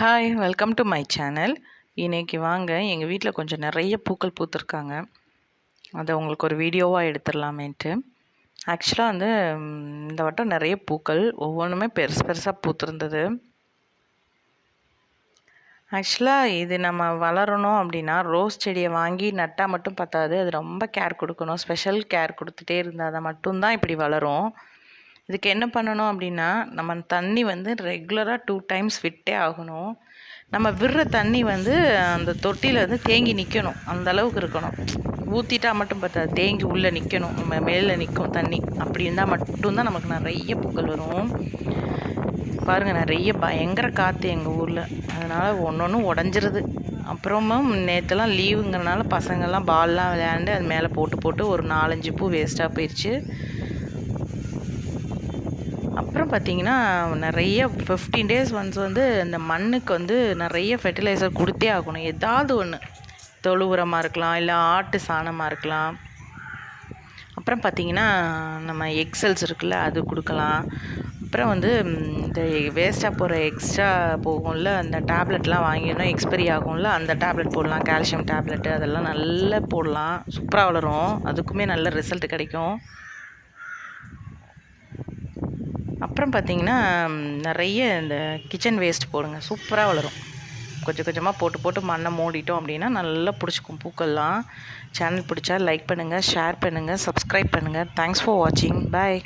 Hi welcome to my channel இன்னைக்கு வாங்க எங்கள் வீட்டில் கொஞ்சம் நிறைய பூக்கள் பூத்துருக்காங்க. அதை உங்களுக்கு ஒரு வீடியோவாக எடுத்துடலாமேன்ட்டு. ஆக்சுவலாக வந்து இந்த வட்டம் நிறைய பூக்கள் ஒவ்வொன்றுமே பெருசு பெருசாக பூத்துருந்தது. ஆக்சுவலாக இது நம்ம வளரணும் அப்படின்னா ரோஸ் செடியை வாங்கி நட்டால் மட்டும் பத்தாது. அது ரொம்ப கேர் கொடுக்கணும். ஸ்பெஷல் கேர் கொடுத்துட்டே இருந்தால் தான் மட்டும்தான் இப்படி வளரும். இதுக்கு என்ன பண்ணணும் அப்படின்னா நம்ம தண்ணி வந்து ரெகுலராக டூ டைம்ஸ் விட்டே ஆகணும். நம்ம விடுற தண்ணி வந்து அந்த தொட்டியில் வந்து தேங்கி நிற்கணும் அந்த அளவுக்கு இருக்கணும். ஊற்றிட்டா மட்டும் பார்த்தா தேங்கி உள்ளே நிற்கணும் நம்ம மேலே நிற்கும் தண்ணி. அப்படி இருந்தால் மட்டும்தான் நமக்கு நிறைய பூக்கள் வரும். பாருங்கள் நிறைய பயங்கர காற்று எங்கள் ஊரில். அதனால் ஒன்று ஒன்று உடஞ்சிருது. அப்புறமும் நேற்றுலாம் லீவுங்கிறனால பசங்கள்லாம் பால்லாம் விளையாண்டு அது மேலே போட்டு போட்டு ஒரு நாலஞ்சு பூ வேஸ்ட்டாக போயிடுச்சு அப்புறம் பார்த்தீங்கன்னா நிறைய ஃபிஃப்டீன் டேஸ் ஒன்ஸ் வந்து இந்த மண்ணுக்கு வந்து நிறைய ஃபெர்டிலைசர் கொடுத்தே ஆகணும். ஏதாவது ஒன்று தொழு உரமாக இருக்கலாம் இல்லை ஆட்டு சாணமாக இருக்கலாம். அப்புறம் பார்த்தீங்கன்னா நம்ம எக்ஸல்ஸ் இருக்குல்ல அது கொடுக்கலாம். அப்புறம் வந்து இந்த வேஸ்ட்டாக போகிற எக்ஸ்ட்ரா போகும்ல அந்த டேப்லெட்லாம் வாங்கிடணும். எக்ஸ்பைரி ஆகும்ல அந்த டேப்லெட் போடலாம். கால்சியம் டேப்லெட்டு அதெல்லாம் நல்லா போடலாம். சூப்பராக வளரும். அதுக்குமே நல்ல ரிசல்ட் கிடைக்கும். அப்புறம் பார்த்தீங்கன்னா நிறைய இந்த கிச்சன் வேஸ்ட் போடுங்க. சூப்பராக வளரும். கொஞ்சம் கொஞ்சமாக போட்டு போட்டு மண்ணை மூடிட்டோம் அப்படின்னா நல்லா பிடிச்சிக்கும் பூக்கள்லாம். சேனல் பிடிச்சா லைக் பண்ணுங்கள் ஷேர் பண்ணுங்கள் சப்ஸ்கிரைப் பண்ணுங்கள் தேங்க்ஸ் ஃபார் வாட்சிங் பாய்